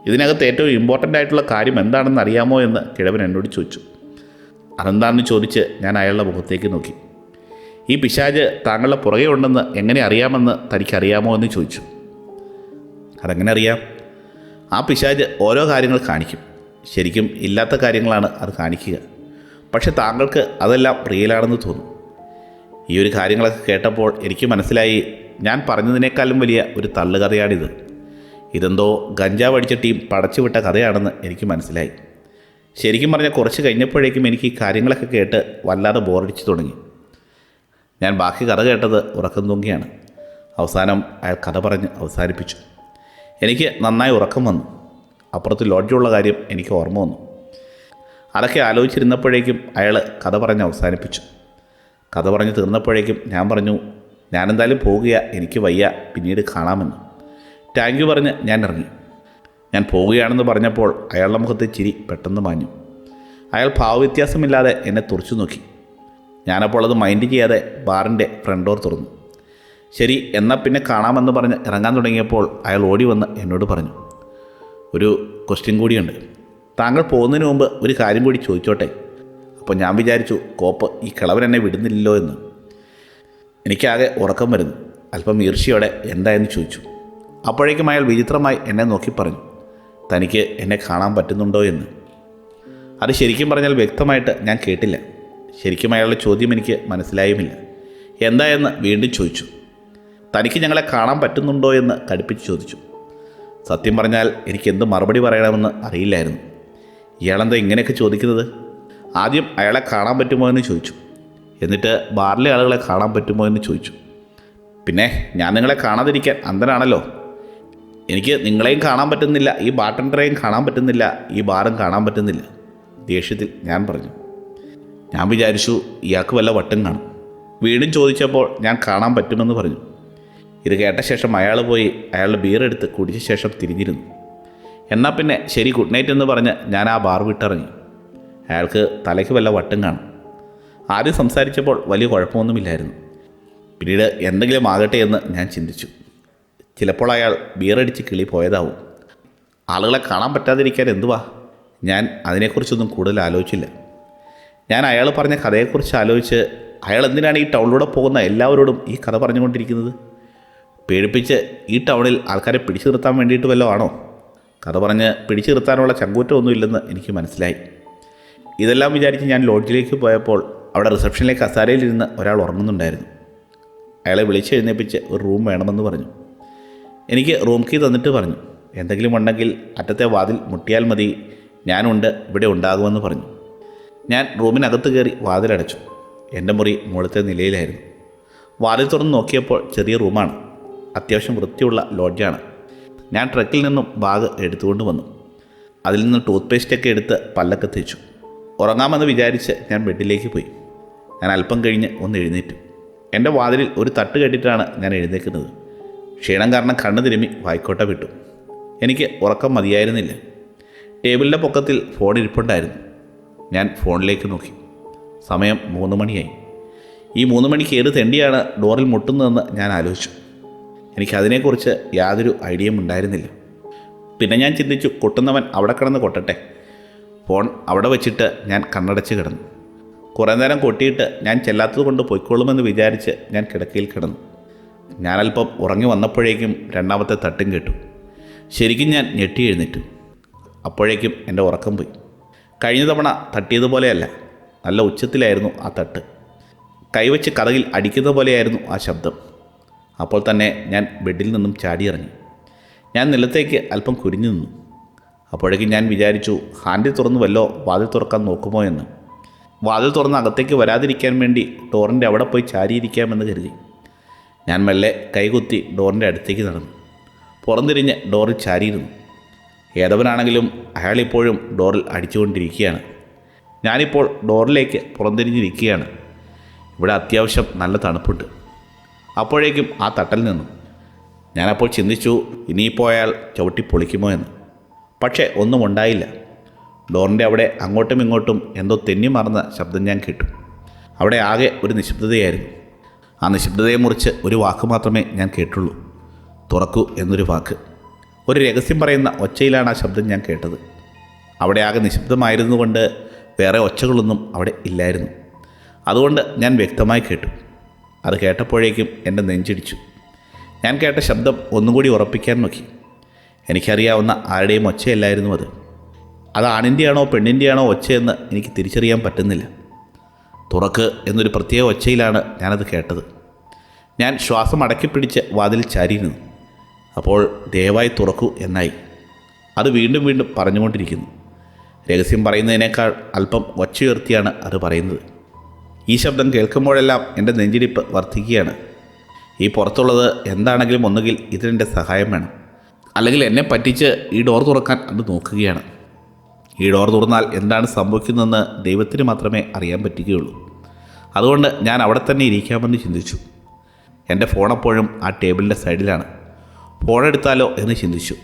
ഇതിനകത്ത് ഏറ്റവും ഇമ്പോർട്ടന്റ് ആയിട്ടുള്ള കാര്യം എന്താണെന്ന് അറിയാമോ എന്ന് കിഴവൻ എന്നോട് ചോദിച്ചു. അതെന്താണെന്ന് ചോദിച്ച് ഞാൻ അയാളുടെ മുഖത്തേക്ക് നോക്കി. ഈ പിശാജ് താങ്കളുടെ പുറകെ ഉണ്ടെന്ന് എങ്ങനെ അറിയാമെന്ന് തനിക്കറിയാമോ എന്ന് ചോദിച്ചു. അതെങ്ങനെ അറിയാം? ആ പിശാജ് ഓരോ കാര്യങ്ങൾ കാണിക്കും. ശരിക്കും ഇല്ലാത്ത കാര്യങ്ങളാണ് അത് കാണിക്കുക. പക്ഷെ താങ്കൾക്ക് അതെല്ലാം റിയലാണെന്ന് തോന്നും. ഈ ഒരു കാര്യങ്ങളൊക്കെ കേട്ടപ്പോൾ എനിക്ക് മനസ്സിലായി. ഞാൻ പറഞ്ഞതിനേക്കാളും വലിയ ഒരു തള്ളുകഥയാണിത്. ഇതെന്തോ ഗഞ്ചാവ് അടിച്ച ടീം പടച്ചുവിട്ട കഥയാണെന്ന് എനിക്ക് മനസ്സിലായി. ശരിക്കും പറഞ്ഞാൽ കുറച്ച് കഴിഞ്ഞപ്പോഴേക്കും എനിക്ക് ഈ കാര്യങ്ങളൊക്കെ കേട്ട് വല്ലാതെ ബോറടിച്ചു തുടങ്ങി. ഞാൻ ബാക്കി കഥ കേട്ടത് ഉറക്കം തൂങ്ങിയാണ്. അവസാനം അയാൾ കഥ പറഞ്ഞ് അവസാനിപ്പിച്ചു. എനിക്ക് നന്നായി ഉറക്കം വന്നു. അപ്പുറത്ത് ലോഡ്ജുള്ള കാര്യം എനിക്ക് ഓർമ്മ വന്നു. അതൊക്കെ ആലോചിച്ചിരുന്നപ്പോഴേക്കും അയാൾ കഥ പറഞ്ഞ് അവസാനിപ്പിച്ചു. കഥ പറഞ്ഞ് തീർന്നപ്പോഴേക്കും ഞാൻ പറഞ്ഞു ഞാനെന്തായാലും പോകുക എനിക്ക് വയ്യ പിന്നീട് കാണാമെന്ന്. താങ്ക് യു പറഞ്ഞ് ഞാൻ ഇറങ്ങി. ഞാൻ പോവുകയാണെന്ന് പറഞ്ഞപ്പോൾ അയാളുടെ മുഖത്തെ ചിരി പെട്ടെന്ന് മാഞ്ഞു. അയാൾ ഭാവവ്യത്യാസമില്ലാതെ എന്നെ തുറച്ചു നോക്കി. ഞാനപ്പോൾ അത് മൈൻഡ് ചെയ്യാതെ ബാറിന്റെ ഫ്രണ്ട് ഡോർ തുറന്നു. ശരി എന്നാൽ പിന്നെ കാണാമെന്ന് പറഞ്ഞ് ഇറങ്ങാൻ തുടങ്ങിയപ്പോൾ അയാൾ ഓടി വന്ന് എന്നോട് പറഞ്ഞു. ഒരു ക്വസ്റ്റ്യൻ കൂടിയുണ്ട്. താങ്കൾ പോകുന്നതിന് മുമ്പ് ഒരു കാര്യം കൂടി ചോദിച്ചോട്ടെ? അപ്പോൾ ഞാൻ വിചാരിച്ചു കോപ്പ് ഈ കിളവൻ എന്നെ വിടുന്നില്ലല്ലോ എന്ന്. എനിക്കാകെ ഉറക്കം വരുന്നു. അല്പം ഈർഷ്യയോടെ എന്തായെന്ന് ചോദിച്ചു. അപ്പോഴേക്കും അയാൾ വിചിത്രമായി എന്നെ നോക്കി പറഞ്ഞു തനിക്ക് എന്നെ കാണാൻ പറ്റുന്നുണ്ടോ എന്ന്? അത് ശരിക്കും പറഞ്ഞാൽ വ്യക്തമായിട്ട് ഞാൻ കേട്ടില്ല. ശരിക്കും അയാളുടെ ചോദ്യം എനിക്ക് മനസ്സിലായുമില്ല. എന്തായെന്ന് വീണ്ടും ചോദിച്ചു. തനിക്ക് ഞങ്ങളെ കാണാൻ പറ്റുന്നുണ്ടോ എന്ന് കടുപ്പിച്ച് ചോദിച്ചു. സത്യം പറഞ്ഞാൽ എനിക്ക് എന്ത് മറുപടി പറയണമെന്ന് അറിയില്ലായിരുന്നു. ഇയാളെന്താ ഇങ്ങനെയൊക്കെ ചോദിക്കുന്നത്? ആദ്യം അയാളെ കാണാൻ പറ്റുമോ എന്ന് ചോദിച്ചു. എന്നിട്ട് ബാറിലെ ആളുകളെ കാണാൻ പറ്റുമോ എന്ന് ചോദിച്ചു. പിന്നെ ഞാൻ നിങ്ങളെ കാണാതിരിക്കാൻ അന്ധനാണല്ലോ. എനിക്ക് നിങ്ങളെയും കാണാൻ പറ്റുന്നില്ല ഈ ബാർട്ടൻഡറെയും കാണാൻ പറ്റുന്നില്ല ഈ ബാറും കാണാൻ പറ്റുന്നില്ല. ദേഷ്യത്തിൽ ഞാൻ പറഞ്ഞു. ഞാൻ വിചാരിച്ചു ഇയാൾക്ക് വല്ല വട്ടം കാണും. വീണ്ടും ചോദിച്ചപ്പോൾ ഞാൻ കാണാൻ പറ്റുമെന്ന് പറഞ്ഞു. ഇത് കേട്ട ശേഷം അയാൾ പോയി അയാളുടെ ബീറെടുത്ത് കുടിച്ച ശേഷം തിരിഞ്ഞിരുന്നു. എന്നാൽ പിന്നെ ശരി ഗുഡ് നൈറ്റ് എന്ന് പറഞ്ഞ് ഞാൻ ആ ബാർ വിട്ടിറങ്ങി. അയാൾക്ക് തലയ്ക്ക് വല്ല വട്ടും കാണും. ആദ്യം സംസാരിച്ചപ്പോൾ വലിയ കുഴപ്പമൊന്നുമില്ലായിരുന്നു. പിന്നീട് എന്തെങ്കിലും ആകട്ടെ എന്ന് ഞാൻ ചിന്തിച്ചു. ചിലപ്പോൾ അയാൾ ബീറടിച്ച് കിളി പോയതാവും. ആളുകളെ കാണാൻ പറ്റാതിരിക്കാൻ എന്തുവാ? ഞാൻ അതിനെക്കുറിച്ചൊന്നും കൂടുതൽ ആലോചിച്ചില്ല. ഞാൻ അയാൾ പറഞ്ഞ കഥയെക്കുറിച്ച് ആലോചിച്ച് അയാൾ എന്തിനാണ് ഈ ടൗണിലൂടെ പോകുന്ന എല്ലാവരോടും ഈ കഥ പറഞ്ഞുകൊണ്ടിരിക്കുന്നത്? പേടിപ്പിച്ച് ഈ ടൗണിൽ ആൾക്കാരെ പിടിച്ചു നിർത്താൻ വേണ്ടിയിട്ട് വല്ലതും ആണോ? കഥ പറഞ്ഞ് പിടിച്ചു നിർത്താനുള്ള ചങ്കൂറ്റമൊന്നുമില്ലെന്ന് എനിക്ക് മനസ്സിലായി. ഇതെല്ലാം വിചാരിച്ച് ഞാൻ ലോഡ്ജിലേക്ക് പോയപ്പോൾ അവിടെ റിസപ്ഷനിലെ കസാരയിലിരുന്ന് ഒരാൾ ഉറങ്ങുന്നുണ്ടായിരുന്നു. അയാളെ വിളിച്ച് എഴുന്നേപ്പിച്ച് ഒരു റൂം വേണമെന്ന് പറഞ്ഞു. എനിക്ക് റൂം കീ തന്നിട്ട് പറഞ്ഞു എന്തെങ്കിലും ഉണ്ടെങ്കിൽ അറ്റത്തെ വാതിൽ മുട്ടിയാൽ മതി ഞാനുണ്ട് ഇവിടെ ഉണ്ടാകുമെന്ന് പറഞ്ഞു. ഞാൻ റൂമിനകത്ത് കയറി വാതിലടച്ചു എന്റെ മുറി മുകളിലത്തെ നിലയിലായിരുന്നു. വാതിൽ തുറന്ന് നോക്കിയപ്പോൾ ചെറിയ റൂമാണ്. അത്യാവശ്യം വൃത്തിയുള്ള ലോഡ്ജാണ്. ഞാൻ ട്രക്കിൽ നിന്നും ബാഗ് എടുത്തുകൊണ്ട് വന്നു. അതിൽ നിന്ന് ടൂത്ത് പേസ്റ്റൊക്കെ എടുത്ത് പല്ലൊക്കെ തേച്ചു. ഉറങ്ങാമെന്ന് വിചാരിച്ച് ഞാൻ ബെഡിലേക്ക് പോയി. ഞാൻ അല്പം കഴിഞ്ഞ് ഒന്ന് എഴുന്നേറ്റു. എന്റെ വാതിലിൽ ഒരു തട്ട് കെട്ടിട്ടാണ് ഞാൻ എഴുന്നേക്കുന്നത്. ക്ഷീണം കാരണം കണ്ണു തിരുമ്മി വായിക്കോട്ട വിട്ടു. എനിക്ക് ഉറക്കം മതിയായിരുന്നില്ല. ടേബിളിന്റെ പൊക്കത്തിൽ ഫോൺ ഇരിപ്പുണ്ടായിരുന്നു. ഞാൻ ഫോണിലേക്ക് നോക്കി. സമയം മൂന്ന് മണിയായി. ഈ മൂന്ന് മണിക്ക് ഏത് തെണ്ടിയാണ് ഡോറിൽ മുട്ടുന്നതെന്ന് ഞാൻ ആലോചിച്ചു. എനിക്ക് അതിനെക്കുറിച്ച് യാതൊരു ഐഡിയയും ഉണ്ടായിരുന്നില്ല. പിന്നെ ഞാൻ ചിന്തിച്ചു കൊട്ടുന്നവൻ അവിടെ കിടന്ന് കൊട്ടട്ടെ? ഫോൺ അവിടെ വെച്ചിട്ട് ഞാൻ കണ്ണടച്ച് കിടന്നു. കുറേ നേരം കൊട്ടിയിട്ട് ഞാൻ ചെല്ലാത്തത് കൊണ്ട് പൊയ്ക്കൊള്ളുമെന്ന് വിചാരിച്ച് ഞാൻ കിടക്കയിൽ കിടന്നു. ഞാനല്പം ഉറങ്ങി വന്നപ്പോഴേക്കും രണ്ടാമത്തെ തട്ടും കേട്ടു. ശരിക്കും ഞാൻ ഞെട്ടി എഴുന്നേറ്റു. അപ്പോഴേക്കും എന്റെ ഉറക്കം പോയി. കഴിഞ്ഞ തവണ തട്ടിയതുപോലെയല്ല നല്ല ഉച്ചത്തിലായിരുന്നു ആ തട്ട്. കൈവച്ച് കഥകിൽ അടിക്കുന്ന പോലെയായിരുന്നു ആ ശബ്ദം. അപ്പോൾ തന്നെ ഞാൻ ബെഡിൽ നിന്നും ചാടിയിറങ്ങി. ഞാൻ നിലത്തേക്ക് അല്പം കുരിഞ്ഞു നിന്നു. അപ്പോഴേക്കും ഞാൻ വിചാരിച്ചു ഹാൻഡിൽ തുറന്നു വല്ലോ വാതിൽ തുറക്കാൻ നോക്കുമോ എന്ന്. വാതിൽ തുറന്ന് അകത്തേക്ക് വരാതിരിക്കാൻ വേണ്ടി ഡോറിന്റെ അവിടെ പോയി ചാരിയിരിക്കാമെന്ന് കരുതി. ഞാൻ മെല്ലെ കൈകുത്തി ഡോറിന്റെ അടുത്തേക്ക് നടന്നു. പുറംതിരിഞ്ഞ് ഡോറിൽ ചാരിയിരുന്നു. ഏതവനാണെങ്കിലും അയാളിപ്പോഴും ഡോറിൽ അടിച്ചുകൊണ്ടിരിക്കുകയാണ്. ഞാനിപ്പോൾ ഡോറിലേക്ക് പുറംതിരിഞ്ഞിരിക്കുകയാണ് ഇവിടെ അത്യാവശ്യം നല്ല തണുപ്പുണ്ട്. അപ്പോഴേക്കും ആ തട്ടൽ നിന്നു. ഞാനപ്പോൾ ചിന്തിച്ചു ഇനി പോയാൽ ചവിട്ടി പൊളിക്കുമോ എന്ന്. പക്ഷേ ഒന്നും ഉണ്ടായില്ല. ഡോറിന്റെ അവിടെ അങ്ങോട്ടും ഇങ്ങോട്ടും എന്തോ തെന്നി മറന്ന ശബ്ദം ഞാൻ കേട്ടു. അവിടെ ആകെ ഒരു നിശബ്ദതയായിരുന്നു. ആ നിശബ്ദതയെ മുറിച്ച് ഒരു വാക്ക് മാത്രമേ ഞാൻ കേട്ടുള്ളൂ. തുറക്കൂ എന്നൊരു വാക്ക്. ഒരു രഹസ്യം പറയുന്ന ഒച്ചയിലാണ് ആ ശബ്ദം ഞാൻ കേട്ടത്. അവിടെ ആകെ നിശബ്ദമായിരുന്നുകൊണ്ട് വേറെ ഒച്ചകളൊന്നും അവിടെ ഇല്ലായിരുന്നു. അതുകൊണ്ട് ഞാൻ വ്യക്തമായി കേട്ടു. അത് കേട്ടപ്പോഴേക്കും എന്റെ നെഞ്ചിടിച്ചു. ഞാൻ കേട്ട ശബ്ദം ഒന്നുകൂടി ഉറപ്പിക്കാൻ നോക്കി. എനിക്കറിയാവുന്ന ആരുടെയും ഒച്ചയല്ലായിരുന്നു അത്. അത് ആണിന്റെയാണോ പെണ്ണിന്റെയാണോ ഒച്ചയെന്ന് എനിക്ക് തിരിച്ചറിയാൻ പറ്റുന്നില്ല. തുറക്ക് എന്നൊരു പ്രത്യേക ഒച്ചയിലാണ് ഞാനത് കേട്ടത്. ഞാൻ ശ്വാസം അടക്കി പിടിച്ച് വാതിൽ ചാരിയിരുന്നു. അപ്പോൾ ദയവായി തുറക്കൂ എന്നായി. അത് വീണ്ടും വീണ്ടും പറഞ്ഞുകൊണ്ടിരിക്കുന്നു. രഹസ്യം പറയുന്നതിനേക്കാൾ അല്പം ഒച്ചയുയർത്തിയാണ് അത് പറയുന്നത്. ഈ ശബ്ദം കേൾക്കുമ്പോഴെല്ലാം എന്റെ നെഞ്ചിടിപ്പ് വർദ്ധിക്കുകയാണ്. ഈ പുറത്തുള്ളത് എന്താണെങ്കിലും ഒന്നുകിൽ ഇതിനെന്റെ സഹായം വേണം. അല്ലെങ്കിൽ എന്നെ പറ്റിച്ച് ഈ ഡോർ തുറക്കാൻ അത് നോക്കുകയാണ്. ഈ ഡോർ തുറന്നാൽ എന്താണ് സംഭവിക്കുന്നതെന്ന് ദൈവത്തിന് മാത്രമേ അറിയാൻ പറ്റുകയുള്ളൂ. അതുകൊണ്ട് ഞാൻ അവിടെ തന്നെ ഇരിക്കാമെന്ന് ചിന്തിച്ചു. എന്റെ ഫോൺ അപ്പോഴും ആ ടേബിളിന്റെ സൈഡിലാണ്. ഫോൺ എടുത്താലോ എന്ന് ചിന്തിച്ചു.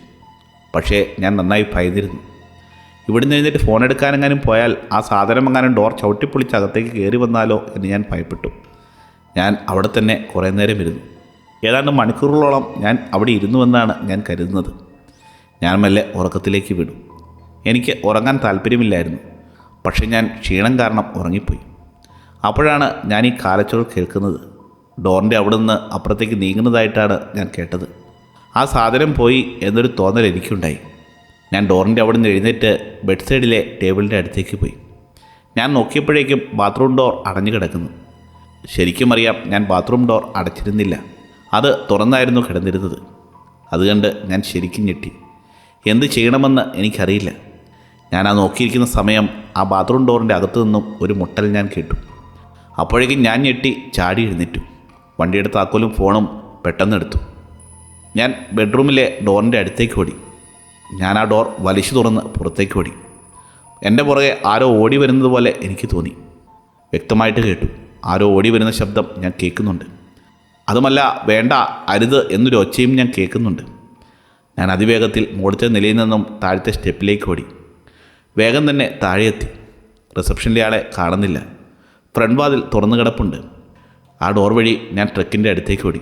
പക്ഷേ ഞാൻ നന്നായി ഭയന്നിരുന്നു. ഇവിടുന്ന് എഴുന്നേറ്റ് ഫോൺ എടുക്കാനെങ്ങാനും പോയാൽ ആ സാധനം എങ്ങാനും ഡോർ ചവിട്ടിപ്പൊളിച്ച് അകത്തേക്ക് കയറി വന്നാലോ എന്ന് ഞാൻ ഭയപ്പെട്ടു. ഞാൻ അവിടെ തന്നെ കുറേ നേരം ഇരുന്നു. ഏതാണ്ട് മണിക്കൂറുകളോളം ഞാൻ അവിടെ ഇരുന്നുവെന്നാണ് ഞാൻ കരുതുന്നത്. ഞാൻ മെല്ലെ ഉറക്കത്തിലേക്ക് വിടും. എനിക്ക് ഉറങ്ങാൻ താല്പര്യമില്ലായിരുന്നു. പക്ഷേ ഞാൻ ക്ഷീണം കാരണം ഉറങ്ങിപ്പോയി. അപ്പോഴാണ് ഞാൻ ഈ കാലച്ചോൾ കേൾക്കുന്നത്. ഡോറിന്റെ അവിടെ നിന്ന് അപ്പുറത്തേക്ക് നീങ്ങുന്നതായിട്ടാണ് ഞാൻ കേട്ടത്. ആ സാധനം പോയി എന്നൊരു തോന്നൽ എനിക്കുണ്ടായി. ഞാൻ ഡോറിന്റെ അവിടെ നിന്ന് എഴുന്നേറ്റ് ബെഡ് സൈഡിലെ ടേബിളിന്റെ അടുത്തേക്ക് പോയി. ഞാൻ നോക്കിയപ്പോഴേക്കും ബാത്റൂം ഡോർ അടഞ്ഞു കിടക്കുന്നു. ശരിക്കും അറിയാം ഞാൻ ബാത്റൂം ഡോർ അടച്ചിരുന്നില്ല. അത് തുറന്നായിരുന്നു കിടന്നിരുന്നത്. അതുകണ്ട് ഞാൻ ശരിക്കും ഞെട്ടി. എന്ത് ചെയ്യണമെന്ന് എനിക്കറിയില്ല. ഞാൻ ആ നോക്കിയിരിക്കുന്ന സമയം ആ ബാത്റൂം ഡോറിന്റെ അകത്തു നിന്നും ഒരു മുട്ടൽ ഞാൻ കേട്ടു. അപ്പോഴേക്കും ഞാൻ ഞെട്ടി ചാടി എഴുന്നേറ്റു. വണ്ടിയുടെ താക്കോലും ഫോണും പെട്ടെന്ന് എടുത്തു. ഞാൻ ബെഡ്റൂമിലെ ഡോറിന്റെ അടുത്തേക്ക് ഓടി. ഞാൻ ആ ഡോർ വലിച്ചു തുറന്ന് പുറത്തേക്ക് ഓടി. എന്റെ പുറകെ ആരോ ഓടി വരുന്നത് പോലെ എനിക്ക് തോന്നി. വ്യക്തമായിട്ട് കേട്ടു. ആരോ ഓടി വരുന്ന ശബ്ദം ഞാൻ കേൾക്കുന്നുണ്ട്. അതുമല്ല വേണ്ട അരുത് എന്നൊരു ഒച്ചയും ഞാൻ കേൾക്കുന്നുണ്ട്. ഞാൻ അതിവേഗത്തിൽ മുകളിലത്തെ നിലയിൽ നിന്നും താഴത്തെ സ്റ്റെപ്പിലേക്ക് ഓടി. വേഗം തന്നെ താഴെ എത്തി റിസപ്ഷനിലെ ആളെ കാണുന്നില്ല. ഫ്രണ്ട് വാതിൽ തുറന്നു കിടപ്പുണ്ട്. ആ ഡോർ വഴി ഞാൻ ട്രക്കിന്റെ അടുത്തേക്ക് ഓടി.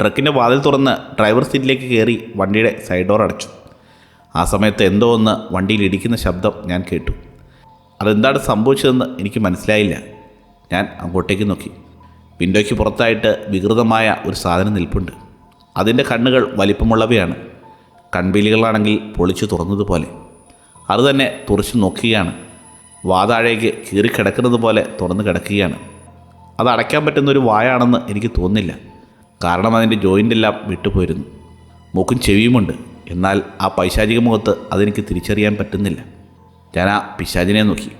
ട്രക്കിന്റെ വാതിൽ തുറന്ന് ഡ്രൈവർ സീറ്റിലേക്ക് കയറി വണ്ടിയുടെ സൈഡ് ഡോർ അടച്ചു. ആ സമയത്ത് എന്തോ ഒന്ന് വണ്ടിയിൽ ഇടിക്കുന്ന ശബ്ദം ഞാൻ കേട്ടു. അതെന്താണ് സംഭവിച്ചതെന്ന് എനിക്ക് മനസ്സിലായില്ല. ഞാൻ അങ്ങോട്ടേക്ക് നോക്കി. വിൻഡോയ്ക്ക് പുറത്തായിട്ട് വികൃതമായ ഒരു സാധനം നിൽപ്പുണ്ട്. അതിന്റെ കണ്ണുകൾ വലിപ്പമുള്ളവയാണ്. കൺപീലികളാണെങ്കിൽ പൊളിച്ചു തുറന്നതുപോലെ. അത് തന്നെ തുറച്ചു നോക്കുകയാണ്. വാതാഴേക്ക് കീറിക്കിടക്കുന്നത് പോലെ തുറന്നു കിടക്കുകയാണ്. അത് അടയ്ക്കാൻ പറ്റുന്ന ഒരു വായാണെന്ന് എനിക്ക് തോന്നില്ല കാരണം അതിന്റെ ജോയിന്റെല്ലാം വിട്ടുപോയിരുന്നു. മൂക്കും ചെവിയുമുണ്ട്. എന്നാൽ ആ പൈശാചിക മുഖത്ത് അതെനിക്ക് തിരിച്ചറിയാൻ പറ്റുന്നില്ല. ഞാൻ ആ പിശാചിനെ നോക്കി.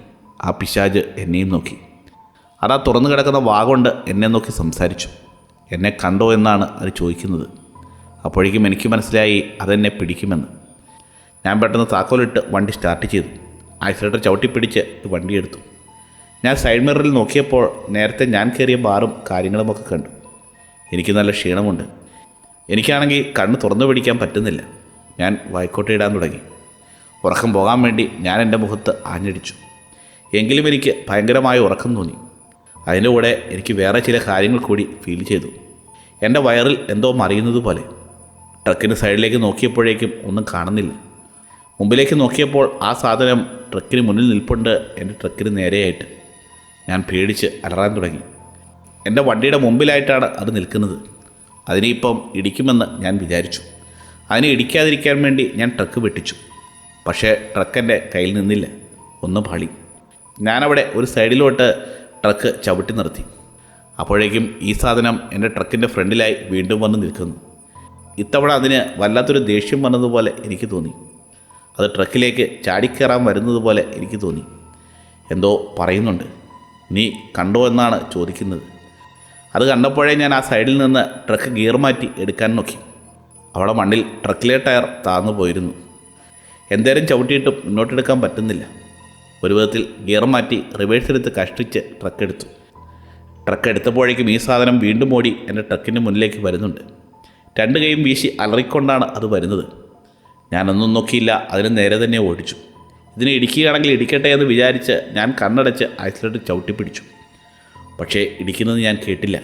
ആ പിശാജ് എന്നെയും നോക്കി. അതാ തുറന്നു കിടക്കുന്ന വാഗുണ്ട് എന്നെ നോക്കി സംസാരിച്ചു. എന്നെ കണ്ടോ എന്നാണ് അത് ചോദിക്കുന്നത്. അപ്പോഴേക്കും എനിക്ക് മനസ്സിലായി അതെന്നെ പിടിക്കുമെന്ന്. ഞാൻ പെട്ടെന്ന് താക്കോലിട്ട് വണ്ടി സ്റ്റാർട്ട് ചെയ്തു. ആക്സിലേറ്റർ ചവിട്ടിപ്പിടിച്ച് വണ്ടിയെടുത്തു ഞാൻ സൈഡ് മിററിൽ നോക്കിയപ്പോൾ നേരത്തെ ഞാൻ കയറിയ ബാറും കാര്യങ്ങളുമൊക്കെ കണ്ടു. എനിക്ക് നല്ല ക്ഷീണമുണ്ട്. എനിക്കാണെങ്കിൽ കണ്ണ് തുറന്നു പിടിക്കാൻ പറ്റുന്നില്ല. ഞാൻ വായിക്കോട്ടയിടാൻ തുടങ്ങി. ഉറക്കം പോകാൻ വേണ്ടി ഞാൻ എന്റെ മുഖത്ത് ആഞ്ഞടിച്ചു. എങ്കിലും എനിക്ക് ഭയങ്കരമായ ഉറക്കം തോന്നി. അതിന്റെ കൂടെ എനിക്ക് വേറെ ചില കാര്യങ്ങൾ കൂടി ഫീൽ ചെയ്തു. എന്റെ വയറിൽ എന്തോ മറിയുന്നത് പോലെ. ട്രക്കിന്റെ സൈഡിലേക്ക് നോക്കിയപ്പോഴേക്കും ഒന്നും കാണുന്നില്ല. മുമ്പിലേക്ക് നോക്കിയപ്പോൾ ആ സാധനം ട്രക്കിന് മുന്നിൽ നിൽപ്പുണ്ട് എന്റെ ട്രക്കിന് നേരെയായിട്ട്. ഞാൻ പേടിച്ച് അലറാൻ തുടങ്ങി. എന്റെ വണ്ടിയുടെ മുമ്പിലായിട്ടാണ് അത് നിൽക്കുന്നത്. അതിനെ ഇപ്പം ഇടിക്കുമെന്ന് ഞാൻ വിചാരിച്ചു. അതിനെ ഇടിക്കാതിരിക്കാൻ വേണ്ടി ഞാൻ ട്രക്ക് വെട്ടിച്ചു. പക്ഷേ ട്രക്ക് എന്റെ കയ്യിൽ നിന്നില്ല. ഒന്ന് പാളി. ഞാനവിടെ ഒരു സൈഡിലോട്ട് ട്രക്ക് ചവിട്ടി നിർത്തി. അപ്പോഴേക്കും ഈ സാധനം എന്റെ ട്രക്കിന്റെ ഫ്രണ്ടിലായി വീണ്ടും വന്ന് നിൽക്കുന്നു. ഇത്തവണ അതിന് വല്ലാത്തൊരു ദേഷ്യം വന്നതുപോലെ എനിക്ക് തോന്നി. അത് ട്രക്കിലേക്ക് ചാടിക്കയറാൻ വരുന്നത് പോലെ എനിക്ക് തോന്നി. എന്തോ പറയുന്നുണ്ട്. നീ കണ്ടോ എന്നാണ് ചോദിക്കുന്നത്. അത് കണ്ടപ്പോഴേ ഞാൻ ആ സൈഡിൽ നിന്ന് ട്രക്ക് ഗിയർ മാറ്റി എടുക്കാൻ നോക്കി. അവിടെ മണ്ണിൽ ട്രക്കിലെ ടയർ താന്നു പോയിരുന്നു. എന്തേലും ചവിട്ടിയിട്ടും മുന്നോട്ടെടുക്കാൻ പറ്റുന്നില്ല. ഒരു വിധത്തിൽ ഗിയർ മാറ്റി റിവേഴ്സ് എടുത്ത് കഷ്ടിച്ച് ട്രക്ക് എടുത്തു. ട്രക്ക് എടുത്തപ്പോഴേക്കും ഈ സാധനം വീണ്ടും ഓടി എന്റെ ട്രക്കിന്റെ മുന്നിലേക്ക് വരുന്നുണ്ട്. രണ്ട് കൈയും വീശി അലറിക്കൊണ്ടാണ് അത് വരുന്നത്. ഞാനൊന്നും നോക്കിയില്ല അതിന് നേരെ തന്നെ ഓടിച്ചു. ഇതിനെ ഇടിക്കുകയാണെങ്കിൽ ഇടിക്കട്ടെ എന്ന് വിചാരിച്ച് ഞാൻ കണ്ണടച്ച് ആക്സിലേറ്റർ ചവിട്ടി പിടിച്ചു പക്ഷേ ഇടിക്കുന്നത് ഞാൻ കേട്ടില്ല.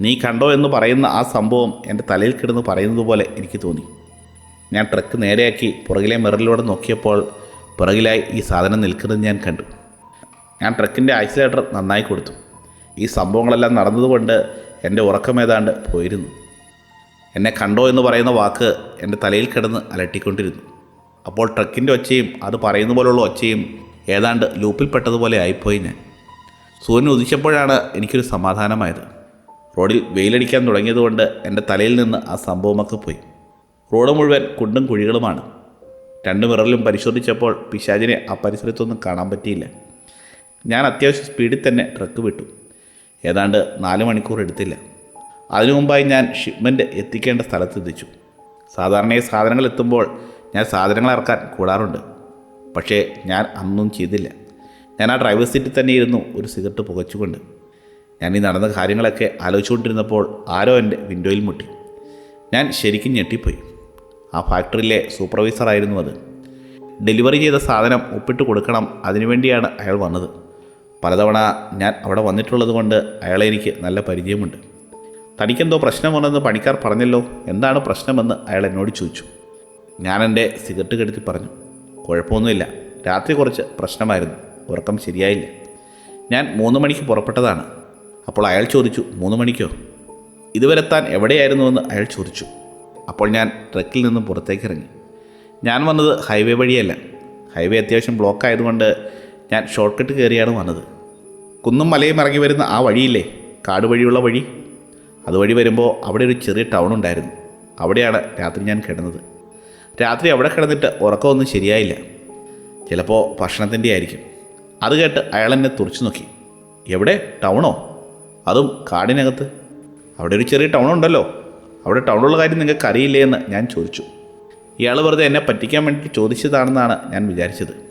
നീ കണ്ടോ എന്ന് പറയുന്ന ആ സംഭവം എന്റെ തലയിൽ കിടന്ന് പറയുന്നത് പോലെ എനിക്ക് തോന്നി. ഞാൻ ട്രക്ക് നേരെയാക്കി പുറകിലെ മിററിലൂടെ നോക്കിയപ്പോൾ പുറകിലായി ഈ സാധനം നിൽക്കുന്നത് ഞാൻ കണ്ടു. ഞാൻ ട്രക്കിന്റെ ഐസലേറ്റർ നന്നായി കൊടുത്തു. ഈ സംഭവങ്ങളെല്ലാം നടന്നതുകൊണ്ട് എന്റെ ഉറക്കം ഏതാണ്ട് പോയിരുന്നു. എന്നെ കണ്ടോ എന്ന് പറയുന്ന വാക്ക് എന്റെ തലയിൽ കിടന്ന് അലട്ടിക്കൊണ്ടിരുന്നു. അപ്പോൾ ട്രക്കിന്റെ ഒച്ചയും അത് പറയുന്ന പോലുള്ള ഒച്ചയും ഏതാണ്ട് ലൂപ്പിൽപ്പെട്ടതുപോലെ ആയിപ്പോയി ഞാൻ. സൂര്യൻ ഉദിച്ചപ്പോഴാണ് എനിക്കൊരു സമാധാനമായത്. റോഡിൽ വെയിലടിക്കാൻ തുടങ്ങിയതുകൊണ്ട് എന്റെ തലയിൽ നിന്ന് ആ സംഭവമൊക്കെ പോയി. റോഡ് മുഴുവൻ കുണ്ടും കുഴികളുമാണ്. രണ്ട് മിററിലും പരിശോധിച്ചപ്പോൾ പിശാചിനെ ആ പരിസരത്തൊന്നും കാണാൻ പറ്റിയില്ല. ഞാൻ അത്യാവശ്യം സ്പീഡിൽ തന്നെ ട്രക്ക് വിട്ടു. ഏതാണ്ട് നാല് മണിക്കൂർ എടുത്തില്ല. അതിനു മുമ്പായി ഞാൻ ഷിപ്മെന്റ് എത്തിക്കേണ്ട സ്ഥലത്തെത്തിച്ചു സാധാരണയായി സാധനങ്ങൾ എത്തുമ്പോൾ ഞാൻ സാധനങ്ങൾ ഇറക്കാൻ കൂടാറുണ്ട്. പക്ഷേ ഞാൻ അന്നും ചെയ്തില്ല. ഞാൻ ആ ഡ്രൈവർ സീറ്റിൽ തന്നെ ഇരുന്നു ഒരു സിഗരറ്റ് പുകച്ചുകൊണ്ട്. ഞാൻ ഈ നടന്ന കാര്യങ്ങളൊക്കെ ആലോചിച്ചുകൊണ്ടിരുന്നപ്പോൾ ആരോ എന്റെ വിൻഡോയിൽ മുട്ടി. ഞാൻ ശരിക്കും ഞെട്ടിപ്പോയി. ആ ഫാക്ടറിയിലെ സൂപ്പർവൈസറായിരുന്നു അത്. ഡെലിവറി ചെയ്ത സാധനം ഒപ്പിട്ട് കൊടുക്കണം അതിനുവേണ്ടിയാണ് അയാൾ വന്നത്. പലതവണ ഞാൻ അവിടെ വന്നിട്ടുള്ളത് കൊണ്ട് അയാളെ എനിക്ക് നല്ല പരിചയമുണ്ട്. തനിക്കെന്തോ പ്രശ്നമുണ്ടെന്ന് പണിക്കാർ പറഞ്ഞല്ലോ എന്താണ് പ്രശ്നമെന്ന് അയാൾ എന്നോട് ചോദിച്ചു. ഞാൻ എന്റെ സിഗരറ്റ് കെടുത്തി പറഞ്ഞു കുഴപ്പമൊന്നുമില്ല രാത്രി കുറച്ച് പ്രശ്നമായിരുന്നു ഉറക്കം ശരിയായില്ല. ഞാൻ മൂന്ന് മണിക്ക് പുറപ്പെട്ടതാണ്. അപ്പോൾ അയാൾ ചോദിച്ചു മൂന്ന് മണിക്കോ? ഇതുവരെ താൻ എവിടെയായിരുന്നുവെന്ന് അയാൾ ചോദിച്ചു. അപ്പോൾ ഞാൻ ട്രക്കിൽ നിന്നും പുറത്തേക്ക് ഇറങ്ങി. ഞാൻ വന്നത് ഹൈവേ വഴിയല്ല. ഹൈവേ അത്യാവശ്യം ബ്ലോക്ക് ആയതുകൊണ്ട് ഞാൻ ഷോർട്ട് കട്ട് കയറിയാണ് വന്നത്. കുന്നും മലയും ഇറങ്ങി വരുന്ന ആ വഴിയില്ലേ? കാട് വഴിയുള്ള വഴി? അതുവഴി വരുമ്പോൾ അവിടെ ഒരു ചെറിയ ടൗൺ ഉണ്ടായിരുന്നു. അവിടെയാണ് രാത്രി ഞാൻ കിടന്നത്. രാത്രി അവിടെ കിടന്നിട്ട് ഉറക്കമൊന്നും ശരിയായില്ല. ചിലപ്പോൾ ഭക്ഷണത്തിന്റെ ആയിരിക്കും അത് കേട്ട് അയാൾ എന്നെ തുറച്ചു നോക്കി. എവിടെ? ടൗണോ അതും കാടിനകത്ത്. അവിടെ ഒരു ചെറിയ ടൗൺ ഉണ്ടല്ലോ. അവിടെ ടൗണുള്ള കാര്യം നിങ്ങൾക്ക് അറിയില്ലേ എന്ന് ഞാൻ ചോദിച്ചു. ഇയാൾ വെറുതെ എന്നെ പറ്റിക്കാൻ വേണ്ടി ചോദിച്ചതാണെന്നാണ് ഞാൻ വിചാരിച്ചത്.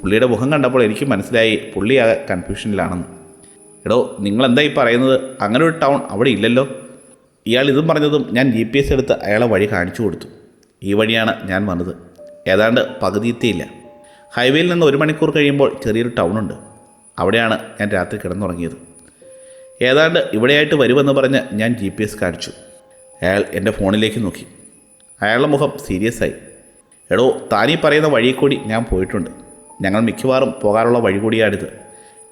പുള്ളിയുടെ മുഖം കണ്ടപ്പോൾ എനിക്ക് മനസ്സിലായി പുള്ളി ആ കൺഫ്യൂഷനിലാണെന്ന് എടോ നിങ്ങൾ എന്തായി പറയുന്നത്? അങ്ങനെ ഒരു ടൗൺ അവിടെ ഇല്ലല്ലോ. ഇയാൾ ഇതും പറഞ്ഞതും ഞാൻ ജി പി എസ് എടുത്ത് അയാളെ വഴി കാണിച്ചു കൊടുത്തു. ഈ വഴിയാണ് ഞാൻ വന്നത്. ഏതാണ്ട് പകുതിയെത്തിയില്ല ഹൈവേയിൽ നിന്ന് ഒരു മണിക്കൂർ കഴിയുമ്പോൾ ചെറിയൊരു ടൗൺ ഉണ്ട്. അവിടെയാണ് ഞാൻ രാത്രി കിടന്നുറങ്ങിയത്. ഏതാണ്ട് ഇവിടെയായിട്ട് വരുമെന്ന് പറഞ്ഞ് ഞാൻ ജി പി എസ് കാണിച്ചു. അയാൾ എന്റെ ഫോണിലേക്ക് നോക്കി. അയാളുടെ മുഖം സീരിയസ് ആയി. എടോ താനീ പറയുന്ന വഴി കൂടി ഞാൻ പോയിട്ടുണ്ട്. ഞങ്ങൾ മിക്കവാറും പോകാറുള്ള വഴി കൂടിയാണിത്.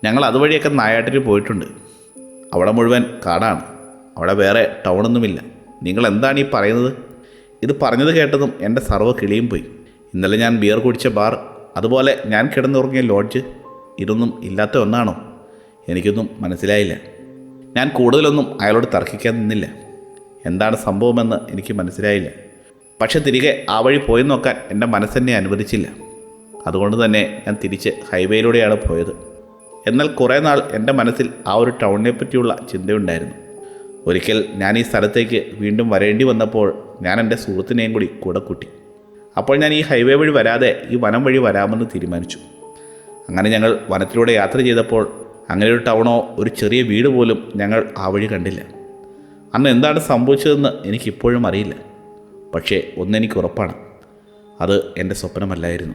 ഞങ്ങൾ അതുവഴിയൊക്കെ നായാട്ടിൽ പോയിട്ടുണ്ട്. അവിടെ മുഴുവൻ കാടാണ്. അവിടെ വേറെ ടൗണൊന്നുമില്ല. നിങ്ങൾ എന്താണ് ഈ പറയുന്നത്? ഇത് പറഞ്ഞത് കേട്ടതും എന്റെ സർവ കിളിയും പോയി. ഇന്നലെ ഞാൻ ബിയർ കുടിച്ച ബാർ അതുപോലെ ഞാൻ കിടന്നുറങ്ങിയ ലോഡ്ജ് ഇതൊന്നും ഇല്ലാത്ത ഒന്നാണോ? എനിക്കൊന്നും മനസ്സിലായില്ല. ഞാൻ കൂടുതലൊന്നും അയാളോട് തർക്കിക്കാൻ നിന്നില്ല. എന്താണ് സംഭവമെന്ന് എനിക്ക് മനസ്സിലായില്ല. പക്ഷെ തിരികെ ആ വഴി പോയി നോക്കാൻ എന്റെ മനസ്സെന്നെ അനുവദിച്ചില്ല. അതുകൊണ്ട് തന്നെ ഞാൻ തിരിച്ച് ഹൈവേയിലൂടെയാണ് പോയത്. എന്നാൽ കുറേ നാൾ എന്റെ മനസ്സിൽ ആ ഒരു ടൗണിനെ പറ്റിയുള്ള ചിന്തയുണ്ടായിരുന്നു. ഒരിക്കൽ ഞാൻ ഈ സ്ഥലത്തേക്ക് വീണ്ടും വരേണ്ടി വന്നപ്പോൾ ഞാൻ എന്റെ സുഹൃത്തിനെയും കൂടി കൂടെ കൂട്ടി. അപ്പോൾ ഞാൻ ഈ ഹൈവേ വഴി വരാതെ ഈ വനം വഴി വരാമെന്ന് തീരുമാനിച്ചു. അങ്ങനെ ഞങ്ങൾ വനത്തിലൂടെ യാത്ര ചെയ്തപ്പോൾ അങ്ങനെ ഒരു ടൗണോ ഒരു ചെറിയ വീട് പോലും ഞങ്ങൾ ആ വഴി കണ്ടില്ല. അന്ന് എന്താണ് സംഭവിച്ചതെന്ന് എനിക്കിപ്പോഴും അറിയില്ല. പക്ഷേ ഒന്നെനിക്ക് ഉറപ്പാണ് അത് എന്റെ സ്വപ്നമല്ലായിരുന്നു.